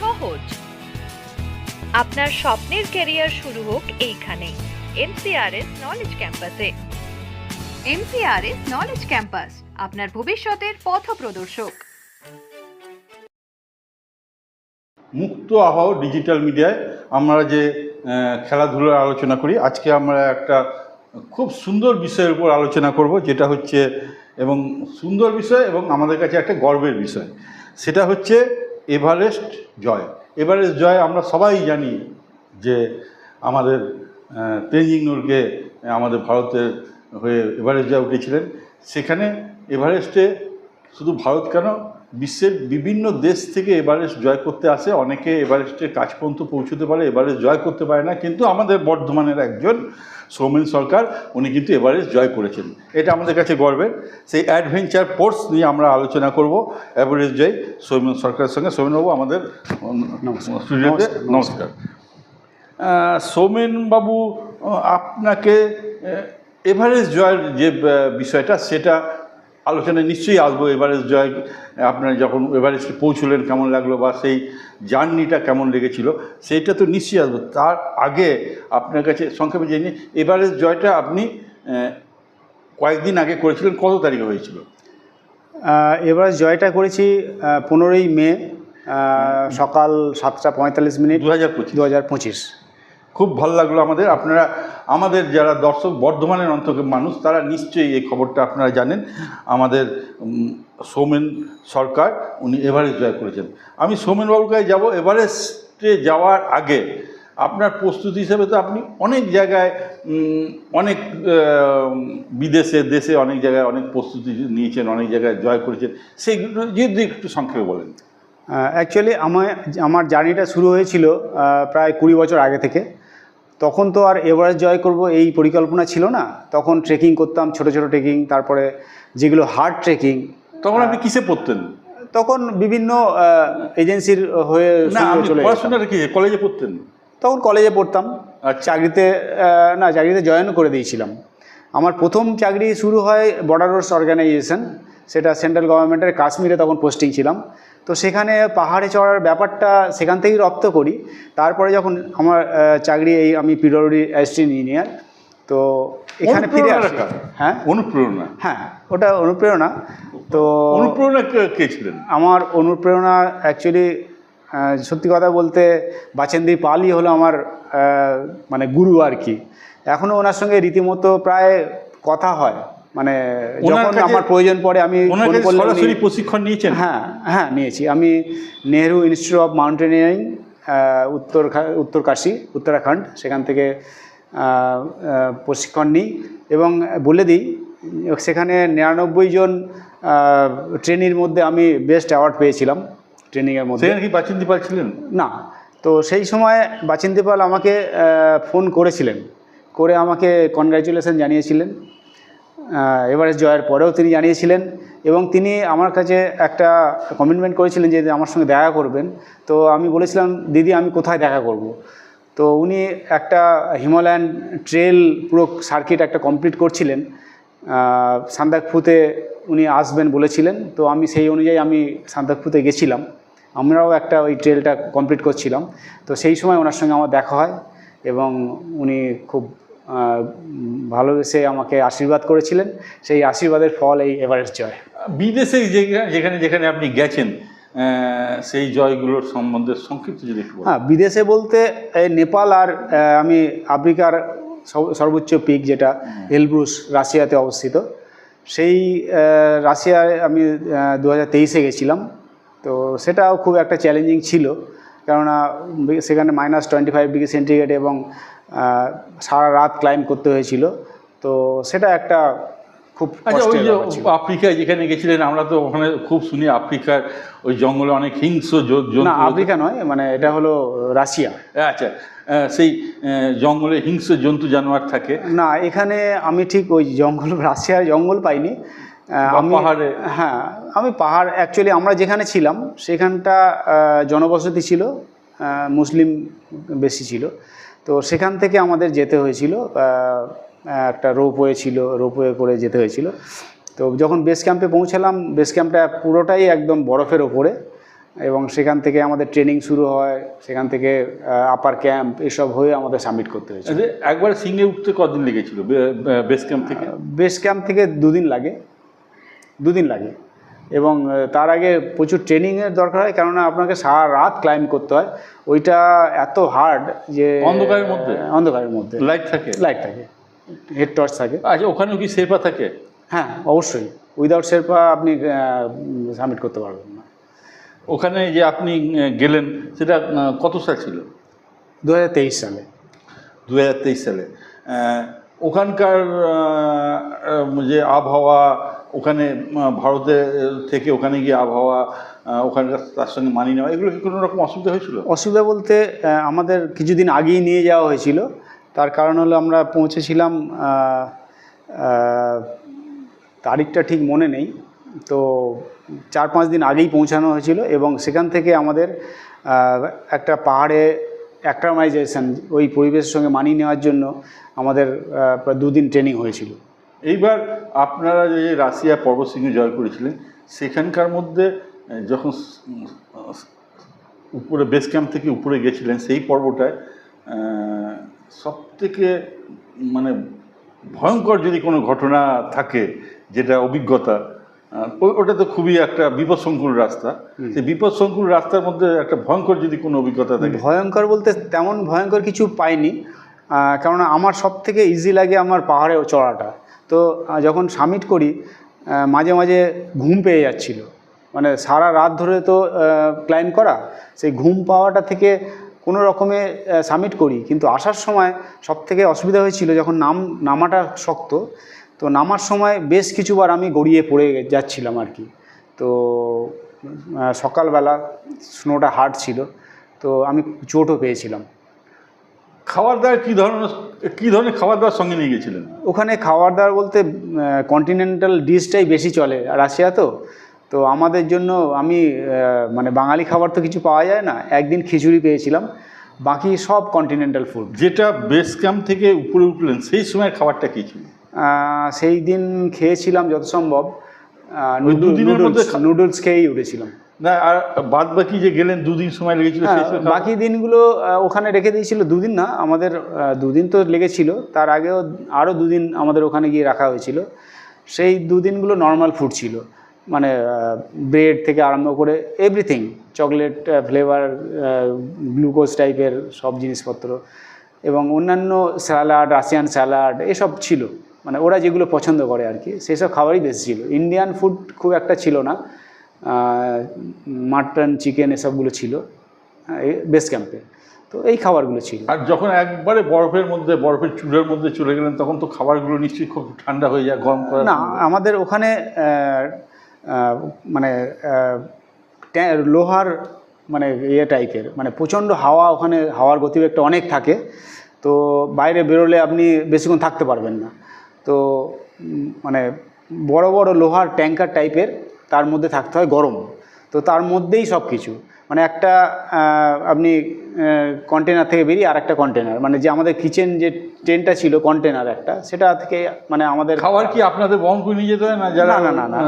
সহজ। আপনার স্বপ্নের ক্যারিয়ার শুরু হোক এইখানে, এমসিআরএস নলেজ ক্যাম্পাসে এমসিআরএস নলেজ ক্যাম্পাস আপনার ভবিষ্যতের পথ প্রদর্শক। মুক্ত আবহাওয়া ডিজিটাল মিডিয়ায় আমরা যে খেলাধুলার আলোচনা করি, আজকে আমরা একটা খুব সুন্দর বিষয়ের উপর আলোচনা করব, যেটা হচ্ছে এবং সুন্দর বিষয় এবং আমাদের কাছে একটা গর্বের বিষয়। সেটা হচ্ছে এভারেস্ট জয়। এভারেস্ট জয় আমরা সবাই জানি যে আমাদের তেনজিং নোরকে আমাদের ভারতের হয়ে এভারেস্ট জয় উঠেছিলেন। সেখানে এভারেস্টে শুধু ভারত কেন, বিশ্বের বিভিন্ন দেশ থেকে এভারেস্ট জয় করতে আসে। অনেকে এভারেস্টের কাজ পর্যন্ত পৌঁছতে পারে, এভারেস্ট জয় করতে পারে না। কিন্তু আমাদের বর্ধমানের একজন সৌমেন সরকার উনি কিন্তু এভারেস্ট জয় করেছেন। এটা আমাদের কাছে গর্বের। সেই অ্যাডভেঞ্চার স্পোর্টস নিয়ে আমরা আলোচনা করব। এভারেস্ট জয় সৌমেন সরকারের সঙ্গে। সৌমেনবাবু আমাদের স্টুডিওতে নমস্কার। সৌমেনবাবু আপনাকে এভারেস্ট জয়ের যে বিষয়টা সেটা আলোচনায় নিশ্চয়ই আসব। এভারেস্ট জয় আপনার যখন এভারেস্টে পৌঁছলেন কেমন লাগল বা সেই জার্নিটা কেমন লেগেছিল সেইটা তো নিশ্চয়ই আসব। তার আগে আপনার কাছে সংক্ষেপে জেনে এভারেস্ট জয়টা আপনি কয়েকদিন আগে করেছিলেন কত তারিখে হয়েছিল? এবার জয়টা করেছি পনেরোই মে সকাল সাতটা পঁয়তাল্লিশ মিনিট দু হাজার পঁচিশ। দু হাজার পঁচিশ। খুব ভালো লাগল আমাদের। আপনারা, আমাদের যারা দর্শক, বর্ধমানের অন্তর্গত মানুষ, তারা নিশ্চয়ই এই খবরটা আপনারা জানেন। আমাদের সৌমেন সরকার, উনি এভারেস্ট জয় করেছেন। আমি সৌমেনবাবুর কাছে যাব, এভারেস্টে যাওয়ার আগে আপনার প্রস্তুতি হিসেবে তো আপনি অনেক জায়গায় অনেক বিদেশে, দেশে অনেক জায়গায় অনেক প্রস্তুতি নিয়েছেন, অনেক জায়গায় জয় করেছেন। সেইগুলো যদি একটু সংক্ষেপে বলেন। অ্যাকচুয়ালি আমার আমার জার্নিটা শুরু হয়েছিল প্রায় কুড়ি বছর আগে থেকে। তখন তো আর এভারেস্ট জয় করব এই পরিকল্পনা ছিল না। তখন ট্রেকিং করতাম ছোট ছোট ট্রেকিং তারপরে যেগুলো হার্ড ট্রেকিং তখন আপনি কিসে পড়তেন? তখন বিভিন্ন এজেন্সির হয়ে চলে পড়াশোনাটা কি কলেজে পড়তেন? তখন কলেজে পড়তাম। আর চাকরিতে না চাকরিতে জয়েনও করে দিয়েছিলাম। আমার প্রথম চাকরি শুরু হয় বর্ডার রোডস অর্গানাইজেশন সেটা সেন্ট্রাল গভর্নমেন্টের কাশ্মীরে তখন পোস্টিং ছিলাম। তো সেখানে পাহাড়ে চড়ার ব্যাপারটা সেখান থেকেই রপ্ত করি। তারপরে যখন আমার চাকরি এই আমি পিডব্লিউডি অ্যাসিস্ট্যান্ট ইঞ্জিনিয়ার তো এখানে ফিরে আসি। হ্যাঁ? অনুপ্রেরণা? হ্যাঁ ওটা অনুপ্রেরণা। তো অনুপ্রেরণা কে- ছিলেন? আমার অনুপ্রেরণা অ্যাকচুয়ালি সত্যি কথা বলতে বাচেন্দি পালই হলো আমার মানে গুরু আর কি। এখনও ওনার সঙ্গে রীতিমতো প্রায় কথা হয়। মানে যখন আমার প্রয়োজন পড়ে আমি সরাসরি প্রশিক্ষণ নিয়েছেন? হ্যাঁ হ্যাঁ নিয়েছি। আমি নেহরু ইনস্টিটিউট অফ মাউন্টেনিয়ারিং উত্তর উত্তর কাশী উত্তরাখণ্ড সেখান থেকে প্রশিক্ষণ নিই এবং বলে দিই সেখানে নিরানব্বই জন ট্রেনির মধ্যে আমি বেস্ট অ্যাওয়ার্ড পেয়েছিলাম ট্রেনিংয়ের মধ্যে। কি বাচিন্দি পাল ছিলেন? না। তো সেই সময় বাচিন্দি পাল আমাকে ফোন করেছিলেন। করে আমাকে কনগ্র্যাচুলেশন জানিয়েছিলেন। এভারেস্ট জয়ের পরেও তিনি জানিয়েছিলেন এবং তিনি আমার কাছে একটা কমিটমেন্ট করেছিলেন যে আমার সঙ্গে দেখা করবেন। তো আমি বলেছিলাম, দিদি, আমি কোথায় দেখা করব? তো উনি একটা হিমালয়ান ট্রেল পুরো সার্কিট একটা কমপ্লিট করছিলেন। সান্দাকফুতে উনি আসবেন বলেছিলেন। তো আমি সেই অনুযায়ী আমি সান্দাকফুতে গেছিলাম। আমরাও একটা ওই ট্রেলটা কমপ্লিট করছিলাম। তো সেই সময় ওনার সঙ্গে আমার দেখা হয় এবং উনি খুব ভালোবেসে আমাকে আশীর্বাদ করেছিলেন। সেই আশীর্বাদের ফল এই এভারেস্ট জয়। বিদেশে যেখানে যেখানে যেখানে আপনি গেছেন সেই জয়গুলোর সম্বন্ধে সংক্ষিপ্ত যদি হ্যাঁ বিদেশে বলতে এই নেপাল আর আমি আফ্রিকার সর্বোচ্চ পিক যেটা এলব্রুস রাশিয়াতে অবস্থিত। সেই রাশিয়ায় আমি দু হাজার তেইশে গেছিলাম। তো সেটাও খুব একটা চ্যালেঞ্জিং ছিল। কেননা সেখানে minus twenty five degree centigrade এবং সারা রাত ক্লাইম্ব করতে হয়েছিল। তো সেটা একটা খুব আচ্ছা ওই যে আফ্রিকায় যেখানে গেছিলেন আমরা তো ওখানে খুব শুনি আফ্রিকার ওই জঙ্গলে অনেক হিংস্র না আফ্রিকা নয় মানে এটা হলো রাশিয়া। আচ্ছা সেই জঙ্গলে হিংস্র জন্তু জানোয়ার থাকে। না এখানে আমি ঠিক ওই জঙ্গল রাশিয়ার জঙ্গল পাইনি। আমি পাহাড়ে? হ্যাঁ আমি পাহাড় অ্যাকচুয়ালি আমরা যেখানে ছিলাম সেখানটা জনবসতি ছিল মুসলিম বেশি ছিল। তো সেখান থেকে আমাদের যেতে হয়েছিল একটা রোপওয়ে ছিল রোপওয়ে করে যেতে হয়েছিল। তো যখন বেস ক্যাম্পে পৌঁছালাম বেস ক্যাম্পটা পুরোটাই একদম বরফের ওপরে এবং সেখান থেকে আমাদের ট্রেনিং শুরু হয় সেখান থেকে আপার ক্যাম্প এসব হয়ে আমাদের সাবমিট করতে হয়েছে আচ্ছা, একবার সিংহে উঠতে কদিন লেগেছিল বেস ক্যাম্প থেকে? বেস ক্যাম্প থেকে দুদিন লাগে দুদিন লাগে। এবং তার আগে প্রচুর ট্রেনিংয়ের দরকার হয় কেননা আপনাকে সারা রাত ক্লাইম্ব করতে হয়। ওইটা এত হার্ড যে অন্ধকারের মধ্যে? অন্ধকারের মধ্যে। লাইট থাকে? লাইট থাকে। হেড টর্চ থাকে। আচ্ছা ওখানেও কি শেরপা থাকে? হ্যাঁ অবশ্যই। উইদাউট শেরপা আপনি সাবমিট করতে পারবেন না। ওখানে যে আপনি গেলেন সেটা কত সাল ছিল? দুহাজার তেইশ সালে। দু হাজার তেইশ সালে। ওখানকার যে আবহাওয়া, ওখানে ভারতে থেকে ওখানে গিয়ে আবহাওয়া ওখানকার তার সঙ্গে মানিয়ে নেওয়া, এগুলো কি কোনো রকম অসুবিধা হয়েছিল? অসুবিধা বলতে আমাদের কিছুদিন আগেই নিয়ে যাওয়া হয়েছিল। তার কারণ হলো আমরা পৌঁছেছিলাম তারিখটা ঠিক মনে নেই। তো চার পাঁচ দিন আগেই পৌঁছানো হয়েছিল এবং সেখান থেকে আমাদের একটা পাহাড়ে অ্যাক্টামাইজেশন ওই পরিবেশের সঙ্গে মানিয়ে নেওয়ার জন্য আমাদের প্রায় দুদিন ট্রেনিং হয়েছিল। এইবার আপনারা যে রাশিয়া পর্বতশৃঙ্গ জয় করেছিলেন, সেখানকার মধ্যে যখন উপরে বেস ক্যাম্প থেকে উপরে গেছিলেন, সেই পর্বটায় সব থেকে মানে ভয়ঙ্কর যদি কোনো ঘটনা থাকে, যেটা অভিজ্ঞতা ওটা তো খুবই একটা বিপদসংকুল রাস্তা। সেই বিপদসংকুল রাস্তার মধ্যে একটা ভয়ঙ্কর যদি কোনো অভিজ্ঞতা থাকে। ভয়ঙ্কর বলতে তেমন ভয়ঙ্কর কিছু পাইনি কেননা আমার সব থেকে ইজি লাগে আমার পাহাড়ে চড়াটা। তো যখন সামিট করি মাঝে মাঝে ঘুম পেয়ে যাচ্ছিল। মানে সারা রাত ধরে তো ক্লাইম্ব করা সেই ঘুম পাওয়াটা থেকে কোনো রকমে সামিট করি। কিন্তু আসার সময় সব থেকে অসুবিধা হয়েছিল যখন নাম নামাটা শক্ত তো নামার সময় বেশ কিছুবার আমি গড়িয়ে পড়ে যাচ্ছিলাম আর কি। তো সকালবেলা স্নোটা হার্ড ছিল তো আমি চোটও পেয়েছিলাম। খাবার দাবার কী ধরনের কী ধরনের খাবার দাবার সঙ্গে নিয়ে গেছিলেন ওখানে খাবার দাবার বলতে কন্টিনেন্টাল ডিশটাই বেশি চলে রাশিয়া তো। তো আমাদের জন্য আমি মানে বাঙালি খাবার তো কিছু পাওয়া যায় না একদিন খিচুড়ি পেয়েছিলাম বাকি সব কন্টিনেন্টাল ফুড যেটা বেস ক্যাম্প থেকে উপরে উঠলেন সেই সময় খাবারটা কী ছিল? সেই দিন খেয়েছিলাম যত সম্ভব নুডলস খেয়েই উঠেছিলাম। না আর বাদ বাকি যে গেলেন দুদিন সময় লেগেছিল হ্যাঁ, বাকি দিনগুলো ওখানে রেখে দিয়েছিল দুদিন না আমাদের দুদিন তো লেগেছিল। তার আগেও আরও দুদিন আমাদের ওখানে গিয়ে রাখা হয়েছিল। সেই দুদিনগুলো নর্মাল ফুড ছিল। মানে ব্রেড থেকে আরম্ভ করে এভরিথিং চকলেট ফ্লেভার গ্লুকোজ টাইপের সব জিনিসপত্র এবং অন্যান্য স্যালাড রাশিয়ান স্যালাড এসব ছিল। মানে ওরা যেগুলো পছন্দ করে আর কি সেসব খাবারই বেশি ছিল। ইন্ডিয়ান ফুড খুব একটা ছিল না। মাটন চিকেন এসবগুলো ছিল। বেস ক্যাম্পে তো এই খাবারগুলো ছিল। আর যখন একবারে বরফের মধ্যে বরফের চুলের মধ্যে চলে গেলেন তখন তো খাবারগুলো নিশ্চয়ই খুব ঠান্ডা হয়ে যায় গরম করে না আমাদের ওখানে মানে লোহার মানে ইয়ে টাইপের মানে প্রচণ্ড হাওয়া ওখানে হাওয়ার গতিবেগটা অনেক থাকে। তো বাইরে বেরোলে আপনি বেশিক্ষণ থাকতে পারবেন না। তো মানে বড় বড় লোহার ট্যাঙ্কার টাইপের তার মধ্যে থাকতে হয় গরম। তো তার মধ্যেই সব কিছু মানে একটা আপনি কন্টেনার থেকে বেরিয়ে আর একটা কন্টেনার মানে যে আমাদের কিচেন যে ট্রেনটা ছিল কন্টেনার একটা সেটা থেকে মানে আমাদের খাবার কি আপনাদের বহন করে নিয়ে যেতে হয় না না না না না।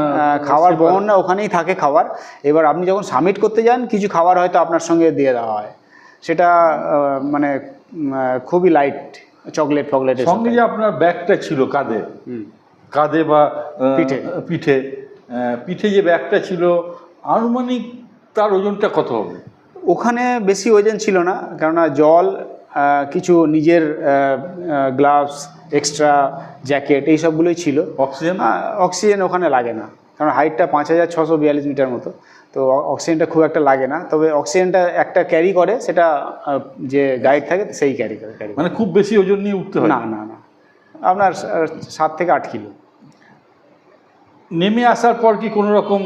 খাবার বহন না ওখানেই থাকে খাবার। এবার আপনি যখন সাবমিট করতে যান কিছু খাবার হয়তো আপনার সঙ্গে দিয়ে দেওয়া হয়। সেটা মানে খুবই লাইট চকলেট ফকলেট সঙ্গে যে আপনার ব্যাগটা ছিল কাঁধে কাঁধে বা পিঠে। পিঠে পিঠে যে ব্যাগটা ছিল আনুমানিক তার ওজনটা কত হবে? ওখানে বেশি ওজন ছিল না কেননা জল কিছু নিজের গ্লাভস এক্সট্রা জ্যাকেট এইসবগুলোই ছিল। অক্সিজেন? অক্সিজেন ওখানে লাগে না। কারণ হাইটটা পাঁচ হাজার ছশো বিয়াল্লিশ মিটার মতো। তো অক্সিজেনটা খুব একটা লাগে না। তবে অক্সিজেনটা একটা ক্যারি করে সেটা যে গাইড থাকে সেই ক্যারি করে ক্যারি মানে খুব বেশি ওজন নিয়ে উঠতে হয়? না না না। আপনার সাত থেকে আট কিলো। নেমে আসার পর কি কোনো রকম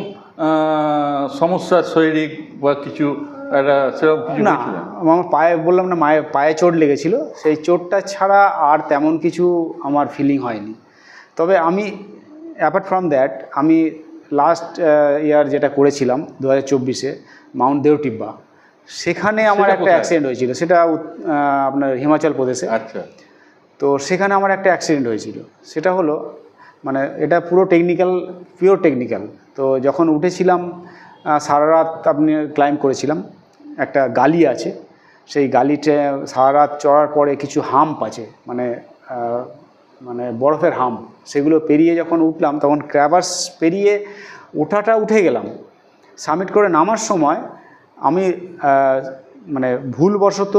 সমস্যা শারীরিক বা কিছু একটা সেরকম কিছু না আমার পায়ে বললাম না মায়ে পায়ে চোট লেগেছিল। সেই চোটটা ছাড়া আর তেমন কিছু আমার ফিলিং হয়নি। তবে আমি অ্যাপার্ট ফ্রম দ্যাট আমি লাস্ট ইয়ার যেটা করেছিলাম দু হাজার চব্বিশে মাউন্ট দেওটিব্বা সেখানে আমার একটা অ্যাক্সিডেন্ট হয়েছিল। সেটা আপনার হিমাচল প্রদেশে। আচ্ছা। তো সেখানে আমার একটা অ্যাক্সিডেন্ট হয়েছিল। সেটা হলো মানে এটা পুরো টেকনিক্যাল পিওর টেকনিক্যাল তো যখন উঠেছিলাম সারা রাত আপনি ক্লাইম্ব করেছিলাম একটা গালি আছে। সেই গালিতে সারা রাত চড়ার পরে কিছু হাম্প আছে। মানে মানে বরফের হাম্প সেগুলো পেরিয়ে যখন উঠলাম, তখন ক্র্যাভার্স পেরিয়ে ওঠাটা উঠে গেলাম। সামিট করে নামার সময় আমি মানে ভুলবশত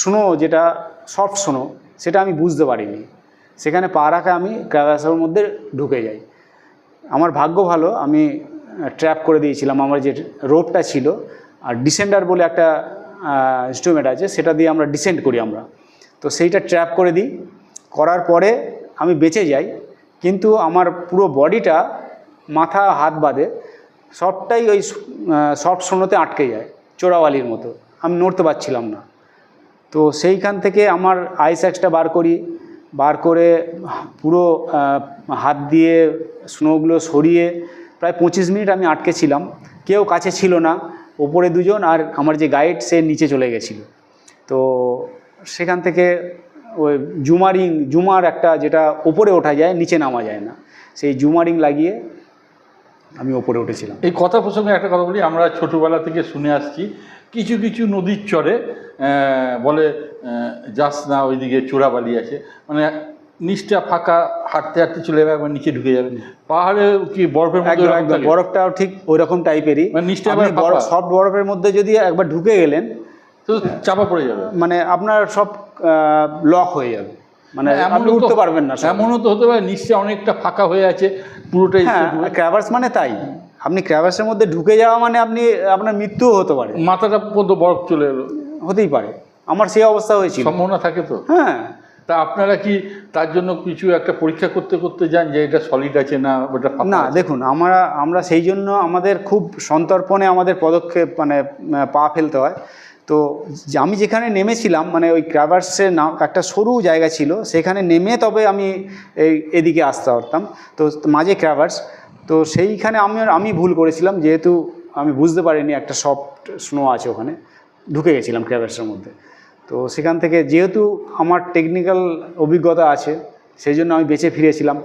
স্নো যেটা সফট স্নো সেটা আমি বুঝতে পারিনি। সেখানে পা রাখা আমি ক্র্যাভাসের মধ্যে ঢুকে যাই। আমার ভাগ্য ভালো, আমি ট্র্যাপ করে দিয়েছিলাম। আমার যে রোপটা ছিল, আর ডিসেন্ডার বলে একটা ইনস্ট্রুমেন্ট আছে, সেটা দিয়ে আমরা ডিসেন্ড করি আমরা। তো সেইটা ট্র্যাপ করে দিই। করার পরে আমি বেঁচে যাই, কিন্তু আমার পুরো বডিটা মাথা, হাত বাদে সবটাই ওই সফট সোনোতে আটকে যায়, চোরাওয়ালির মতো। আমি নড়তে পারছিলাম না। তো সেইখান থেকে আমার আইস অ্যাক্সটা বার করি, বার করে পুরো হাত দিয়ে স্নোগুলো সরিয়ে প্রায় পঁচিশ মিনিট আমি আটকে ছিলাম। কেউ কাছে ছিল না, ওপরে দুজন আর আমার যে গাইড সে নিচে চলে গেছিল। তো সেখান থেকে ওই জুমারিং জুমার একটা যেটা ওপরে ওঠা যায় নিচে নামা যায় না। সেই জুমারিং লাগিয়ে আমি ওপরে উঠেছিলাম। এই কথা প্রসঙ্গে একটা কথা বলি আমরা ছোটোবেলা থেকে শুনে আসছি। কিছু কিছু নদীর চরে বলে যাস না ওইদিকে চোরাবালি আছে। মানে নিচটা ফাঁকা হাঁটতে হাঁটতে চলে যাবে একবার নিচে ঢুকে যাবে। পাহাড়ে কি বরফের মধ্যে বরফটাও ঠিক ওই রকম টাইপেরই মানে নিচটা। সফট বরফের মধ্যে যদি একবার ঢুকে গেলেন তো চাপা পড়ে যাবে। মানে আপনার সব লক হয়ে যাবে। মানে এমনও আপনি উঠতে পারবেন না এমনও তো হতে পারে নিশ্চয় অনেকটা ফাঁকা হয়ে আছে পুরোটাই হ্যাঁ ক্র্যাভার্স মানে তাই। আপনি ক্র্যাভার্সের মধ্যে ঢুকে যাওয়া মানে আপনি আপনার মৃত্যুও হতে পারে। মাথাটা পর্যন্ত বরফ চলে এলো। হতেই পারে। আমার সেই অবস্থা হয়েছিল। সম্ভাবনা থাকে তো? হ্যাঁ। তা আপনারা কি তার জন্য কিছু একটা পরীক্ষা করতে করতে যান যে এটা সলিড আছে না ওটা না দেখুন আমরা আমরা সেই জন্য আমাদের খুব সন্তর্পণে আমাদের পদক্ষেপ মানে পা ফেলতে হয়। তো আমি যেখানে নেমেছিলাম মানে ওই ক্রাভার্সের নাম একটা সরু জায়গা ছিল, সেখানে নেমে তবে আমি এই, এদিকে আসতে পারতাম। তো মাঝে ক্রাভার্স, তো সেইখানে আমি আমি ভুল করেছিলাম, যেহেতু আমি বুঝতে পারিনি একটা সফট স্নো আছে ওখানে, ঢুকে গেছিলাম ক্রাভার্সের মধ্যে। তো সেখান থেকে যেহেতু আমার টেকনিক্যাল অভিজ্ঞতা আছে, সেই জন্য আমি বেঁচে ফিরেছিলাম।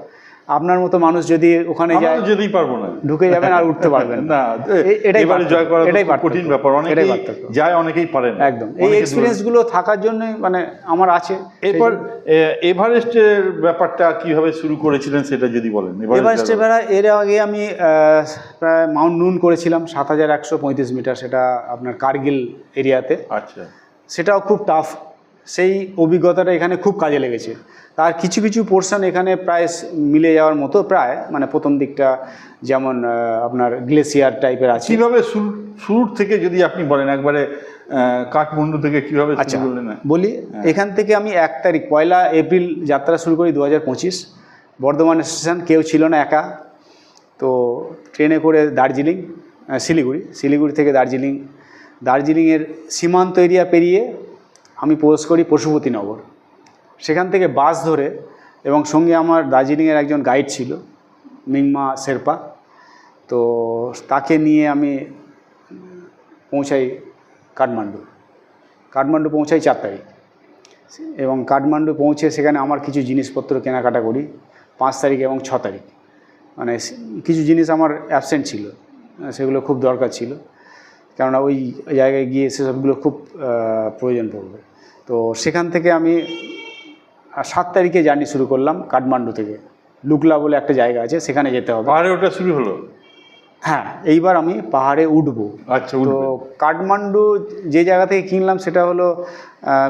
আপনার মতো মানুষ যদি ওখানে যায় যেতেই পারব না। ঢুকে যাবেন আর উঠতে পারবেন না। এটাই এবারে জয় করা এটাই কঠিন ব্যাপার। অনেকেই যায় অনেকেই পারেন একদম। এই এক্সপিরিয়েন্সগুলো থাকার জন্যই মানে আমার আছে। এরপর এভারেস্টের ব্যাপারটা কীভাবে শুরু করেছিলেন সেটা যদি বলেন এভারেস্টে বেড়া এর আগে আমি প্রায় মাউন্ট নুন করেছিলাম সাত হাজার একশো পঁয়ত্রিশ মিটার সেটা আপনার কার্গিল এরিয়াতে। আচ্ছা। সেটাও খুব টাফ সেই অভিজ্ঞতাটা এখানে খুব কাজে লেগেছে। তার কিছু কিছু পোর্শন এখানে প্রায় মিলে যাওয়ার মতো প্রায় মানে প্রথম দিকটা যেমন আপনার গ্লেসিয়ার টাইপের আছে। কীভাবে শুরু শুরুর থেকে যদি আপনি বলেন একবারে কাঠমান্ডু থেকে কীভাবে আচ্ছা বলি এখান থেকে আমি এক তারিখ পয়লা এপ্রিল যাত্রা শুরু করি দু হাজার পঁচিশ। বর্ধমান স্টেশন কেউ ছিল না একা। তো ট্রেনে করে দার্জিলিং শিলিগুড়ি শিলিগুড়ি থেকে দার্জিলিং। দার্জিলিংয়ের সীমান্ত এরিয়া পেরিয়ে আমি প্রবেশ করি পশুপতিনগর সেখান থেকে বাস ধরে এবং সঙ্গে আমার দার্জিলিংয়ের একজন গাইড ছিল, মিংমা শেরপা। তো তাকে নিয়ে আমি পৌঁছাই কাঠমান্ডু। কাঠমান্ডু পৌঁছাই চার তারিখ। এবং কাঠমান্ডু পৌঁছে সেখানে আমার কিছু জিনিসপত্র কেনাকাটা করি পাঁচ তারিখ এবং ছ তারিখ। মানে কিছু জিনিস আমার অ্যাবসেন্ট ছিল, সেগুলো খুব দরকার ছিল। কেননা ওই জায়গায় গিয়ে সেসবগুলো খুব প্রয়োজন পড়বে। তো সেখান থেকে আমি সাত তারিখে জার্নি শুরু করলাম কাঠমান্ডু থেকে। লুকলা বলে একটা জায়গা আছে সেখানে যেতে হবে। পাহাড়ে ওটা শুরু হলো? হ্যাঁ এইবার আমি পাহাড়ে উঠবো। আচ্ছা তো কাঠমান্ডু যে জায়গা থেকে কিনলাম সেটা হলো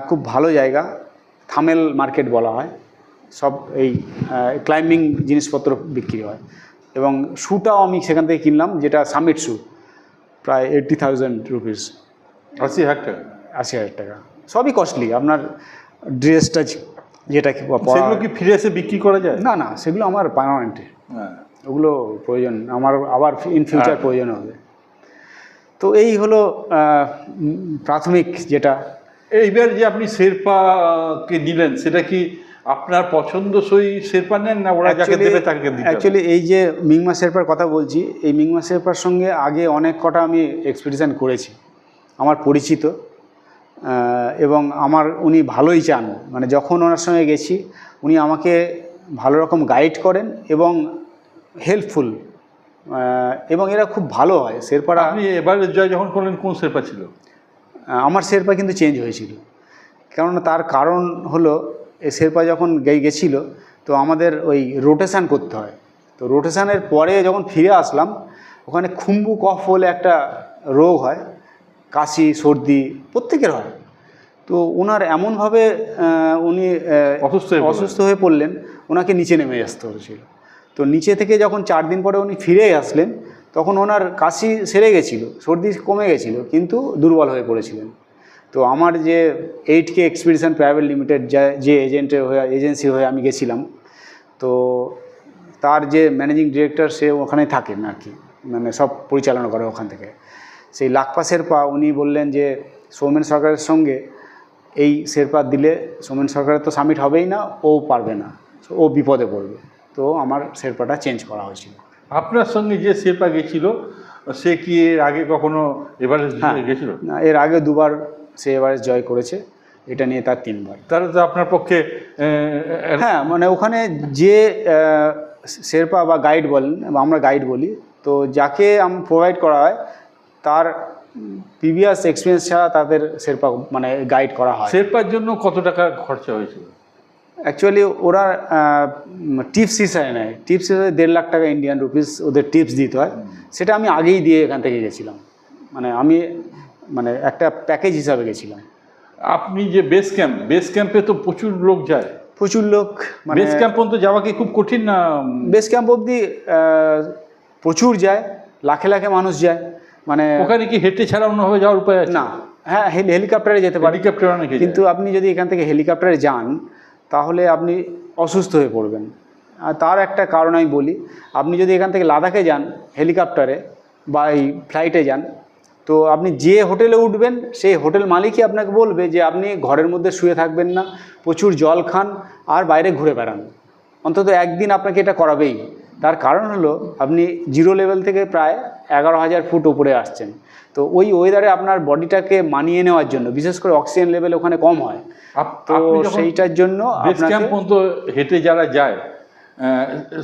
খুব ভালো জায়গা থামেল মার্কেট বলা হয়। সব এই ক্লাইম্বিং জিনিসপত্র বিক্রি হয়। এবং শ্যুটাও আমি সেখান থেকে কিনলাম যেটা সামিট শ্যু প্রায় এইট্টি থাউজেন্ড রুপিস আশি হাজার টাকা। আশি হাজার টাকা। সবই কস্টলি আপনার ড্রেসটা যেটা কি সেগুলো কি ফিরে এসে বিক্রি করা যায়? না না সেগুলো আমার পার্মানেন্ট হ্যাঁ। ওগুলো প্রয়োজন। আমার আবার ইন ফিউচার হ্যাঁ। প্রয়োজন হবে। তো এই হলো প্রাথমিক যেটা। এইবার যে আপনি শেরপাকে দিলেন সেটা কি আপনার পছন্দসই শেরপা নেন না ওরা যাকে দেবে তাকে দিতে অ্যাকচুয়ালি এই যে মিংমা শেরপার কথা বলছি এই মিংমা শেরপার সঙ্গে আগে অনেক কটা আমি এক্সপিডিশন করেছি আমার পরিচিত এবং আমার উনি ভালোই চান। মানে যখন ওনার সঙ্গে গেছি উনি আমাকে ভালো রকম গাইড করেন এবং হেল্পফুল এবং এরা খুব ভালো হয়। শেরপারা আপনি এবার জয় যখন করলেন কোন শেরপা ছিল? আমার শেরপা কিন্তু চেঞ্জ হয়েছিল। কেননা তার কারণ হলো শেরপা যখন গেছিল তো আমাদের ওই রোটেশান করতে হয়। তো রোটেশানের পরে যখন ফিরে আসলাম ওখানে খুম্বু কফ বলে একটা রোগ হয় কাশি সর্দি প্রত্যেকের হয়। তো ওনার এমনভাবে উনি অসুস্থ হয়ে অসুস্থ হয়ে পড়লেন ওনাকে নিচে নেমে আসতে হয়েছিল। তো নিচে থেকে যখন চার দিন পরে উনি ফিরে আসলেন তখন ওনার কাশি সেরে গেছিল সর্দি কমে গেছিল কিন্তু দুর্বল হয়ে পড়েছিলেন। তো আমার যে eight K expedition private limited যে এজেন্টের হয়ে এজেন্সি হয়ে আমি গেছিলাম তো তার যে ম্যানেজিং ডিরেক্টর সে ওখানেই থাকেন আর কি মানে সব পরিচালনা করে ওখান থেকে। সেই লাকপা শেরপা উনি বললেন যে সৌমেন সরকারের সঙ্গে এই শেরপা দিলে সৌমেন সরকারের তো সামিট হবেই না ও পারবে না ও বিপদে পড়বে। তো আমার শেরপাটা চেঞ্জ করা হয়েছিল। আপনার সঙ্গে যে শেরপা গেছিল সে কি এর আগে কখনো এভারেস্ট হ্যাঁ গেছিল? না, এর আগে দুবার সে এবারে জয় করেছে এটা নিয়ে তার তিনবার। তাহলে তো আপনার পক্ষে হ্যাঁ মানে ওখানে যে শেরপা বা গাইড বলেন বা আমরা গাইড বলি তো যাকে আম প্রোভাইড করা হয় তার প্রিভিয়াস এক্সপিরিয়েন্স ছাড়া তাদের শেরপা মানে গাইড করা হয়। শেরপার জন্য কত টাকা খরচা হয়েছিল? অ্যাকচুয়ালি ওরা টিপস হিসাবে নেয়। টিপস হিসাবে দেড় লাখ টাকা ইন্ডিয়ান রুপিস ওদের টিপস দিতে হয়। সেটা আমি আগেই দিয়ে এখান থেকে গেছিলাম। মানে আমি মানে একটা প্যাকেজ হিসাবে গেছিলাম। আপনি যে বেস ক্যাম্প বেস ক্যাম্পে তো প্রচুর লোক যায়। প্রচুর লোক মানে বেস ক্যাম্প পর্যন্ত যাওয়া কি খুব কঠিন না? বেস ক্যাম্প অবধি প্রচুর যায় লাখে লাখে মানুষ যায় মানে ওখানে কি হেঁটে ছাড়া অন্যভাবে যাওয়ার উপায় আছে? না হ্যাঁ হেলি- হেলিকপ্টারে যেতে পারি। হেলিকপ্টার অনেকে কিন্তু আপনি যদি এখান থেকে হেলিকপ্টারে যান তাহলে আপনি অসুস্থ হয়ে পড়বেন। আর তার একটা কারণ আমি বলি আপনি যদি এখান থেকে লাদাখে যান হেলিকপ্টারে বা এই ফ্লাইটে যান তো আপনি যে হোটেলে উঠবেন সেই হোটেল মালিকই আপনাকে বলবে যে আপনি ঘরের মধ্যে শুয়ে থাকবেন না প্রচুর জল খান আর বাইরে ঘুরে বেড়ান। অন্তত একদিন আপনাকে এটা করাবেই। তার কারণ হলো আপনি জিরো লেভেল থেকে প্রায় এগারো হাজার ফুট উপরে আসছেন। তো ওই ওয়েদারে আপনার বডিটাকে মানিয়ে নেওয়ার জন্য বিশেষ করে অক্সিজেন লেভেল ওখানে কম হয়। তো সেইটার জন্য পর্যন্ত হেঁটে যারা যায়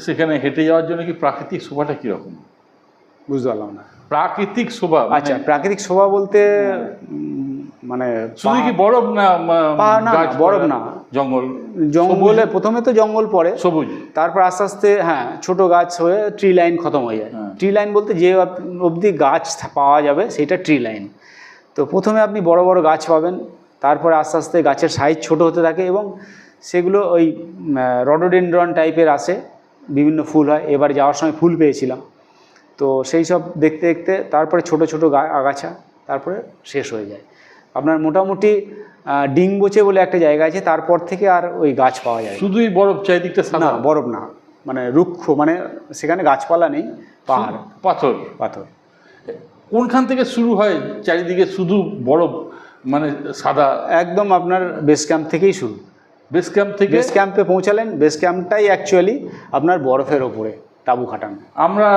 সেখানে হেঁটে যাওয়ার জন্য কি প্রাকৃতিক শোভাটা কীরকম? বুঝতে পারলাম না। প্রাকৃতিক শোভা মানে আচ্ছা প্রাকৃতিক শোভা বলতে মানে শুধু কি বরফ না বরফ না। জঙ্গল। জঙ্গলে প্রথমে তো জঙ্গল পড়ে। সবুজ। তারপর আস্তে আস্তে হ্যাঁ ছোট গাছ হয়ে ট্রি লাইন খতম হয়ে যায়। হ্যাঁ। ট্রি লাইন বলতে যে অবধি গাছ পাওয়া যাবে সেটা ট্রি লাইন তো প্রথমে আপনি বড় বড় গাছ পাবেন তারপরে আস্তে আস্তে গাছের সাইজ ছোট হতে থাকে এবং সেগুলো ওই রডোডেন্ড্রন টাইপের আসে বিভিন্ন ফুল হয়। এবার যাওয়ার সময় ফুল পেয়েছিলাম। তো সেই সব দেখতে দেখতে তারপরে ছোট ছোট গা- আগাছা তারপরে শেষ হয়ে যায়। আপনার মোটামুটি ডিংবোচে বলে একটা জায়গা আছে তারপর থেকে আর ওই গাছ পাওয়া যায় শুধুই বরফ চারিদিকটা সাদা? না বরফ না। মানে রুক্ষ মানে সেখানে গাছপালা নেই পাহাড়। পাথর? পাথর। কোনখান থেকে শুরু হয় চারিদিকে শুধু বরফ মানে সাদা? একদম আপনার বেস ক্যাম্প থেকেই শুরু। বেস ক্যাম্প থেকে? বেস ক্যাম্পে পৌঁছালেন বেস ক্যাম্পটাই অ্যাকচুয়ালি আপনার বরফের ওপরে। তাঁবু খাটানো। আমরা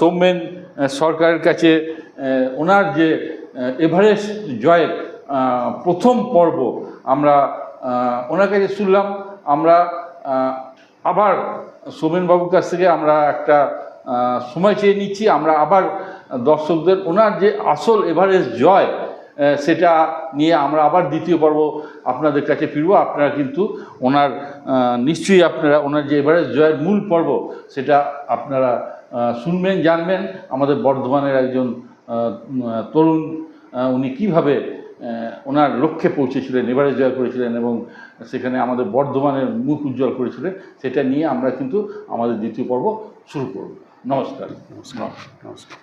সৌমেন সরকারের কাছে ওনার যে এভারেস্ট জয়ের প্রথম পর্ব আমরা ওনার কাছে শুনলাম। আমরা আবার সৌমেনবাবুর কাছ থেকে আমরা একটা সময় চেয়ে নিচ্ছি। আমরা আবার দর্শকদের, ওনার যে আসল এভারেস্ট জয় সেটা নিয়ে আমরা আবার দ্বিতীয় পর্ব আপনাদের কাছে ফিরবো। আপনারা কিন্তু ওনার নিশ্চয়ই আপনারা ওনার যে এভারেস্ট জয়ের মূল পর্ব, সেটা আপনারা শুনবেন, জানবেন। আমাদের বর্ধমানের একজন তরুণ উনি কীভাবে ওনার লক্ষ্যে পৌঁছেছিলেন, এবারে জয় করেছিলেন এবং সেখানে আমাদের বর্ধমানের মুখ উজ্জ্বল করেছিলেন, সেটা নিয়ে আমরা কিন্তু আমাদের দ্বিতীয় পর্ব শুরু করব। নমস্কার। নমস্কার। নমস্কার।